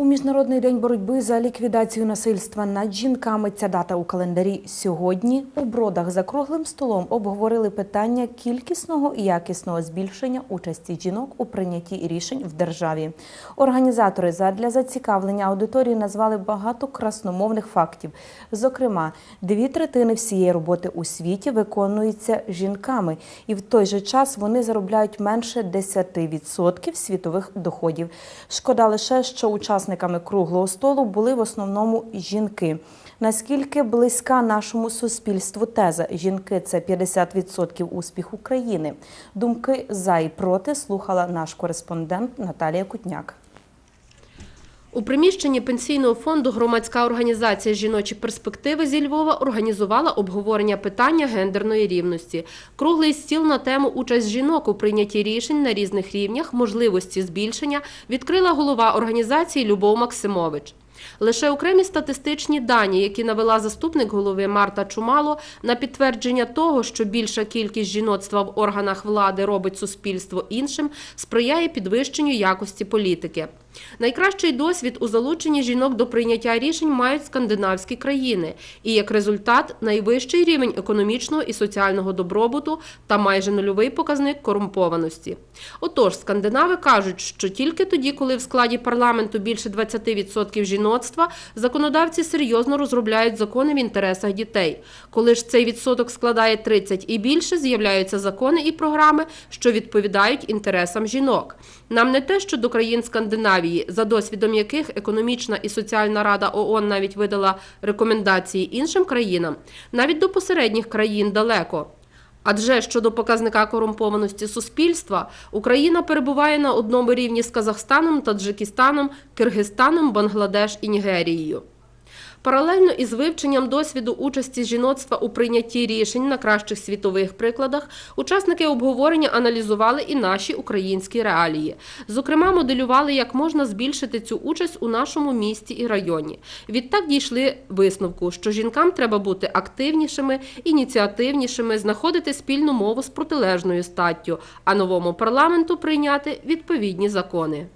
У міжнародний день боротьби за ліквідацію насильства над жінками ця дата у календарі сьогодні. У бродах за круглим столом обговорили питання кількісного і якісного збільшення участі жінок у прийнятті рішень в державі. Організатори задля зацікавлення аудиторії назвали багато красномовних фактів. Зокрема, дві третини всієї роботи у світі виконуються жінками, і в той же час вони заробляють менше 10% світових доходів. Шкода лише, що учасниками круглого столу були в основному жінки. Наскільки близька нашому суспільству теза жінки це 50% успіху країни. Думки за і проти слухала наш кореспондент Наталія Кутняк. У приміщенні пенсійного фонду громадська організація Жіночі перспективи зі Львова організувала обговорення питання гендерної рівності. Круглий стіл на тему участь жінок у прийнятті рішень на різних рівнях, можливості збільшення відкрила голова організації Любов Максимович. Лише окремі статистичні дані, які навела заступник голови Марта Чумало, на підтвердження того, що більша кількість жіноцтва в органах влади робить суспільство іншим, сприяє підвищенню якості політики. Найкращий досвід у залученні жінок до прийняття рішень мають скандинавські країни, і як результат найвищий рівень економічного і соціального добробуту та майже нульовий показник корумпованості. Отож, скандинави кажуть, що тільки тоді, коли в складі парламенту більше 20% жіноцтва, законодавці серйозно розробляють закони в інтересах дітей. Коли ж цей відсоток складає 30 і більше, з'являються закони і програми, що відповідають інтересам жінок. Нам не те, що до країн Скандинавії, за досвідом яких економічна і соціальна рада ООН навіть видала рекомендації іншим країнам, навіть до посередніх країн далеко. Адже щодо показника корумпованості суспільства, Україна перебуває на одному рівні з Казахстаном, Таджикистаном, Киргизстаном, Бангладеш і Нігерією. Паралельно із вивченням досвіду участі жіноцтва у прийнятті рішень на кращих світових прикладах, учасники обговорення аналізували і наші українські реалії. Зокрема, моделювали, як можна збільшити цю участь у нашому місті і районі. Відтак дійшли висновку, що жінкам треба бути активнішими, ініціативнішими, знаходити спільну мову з протилежною статтю, а новому парламенту прийняти відповідні закони.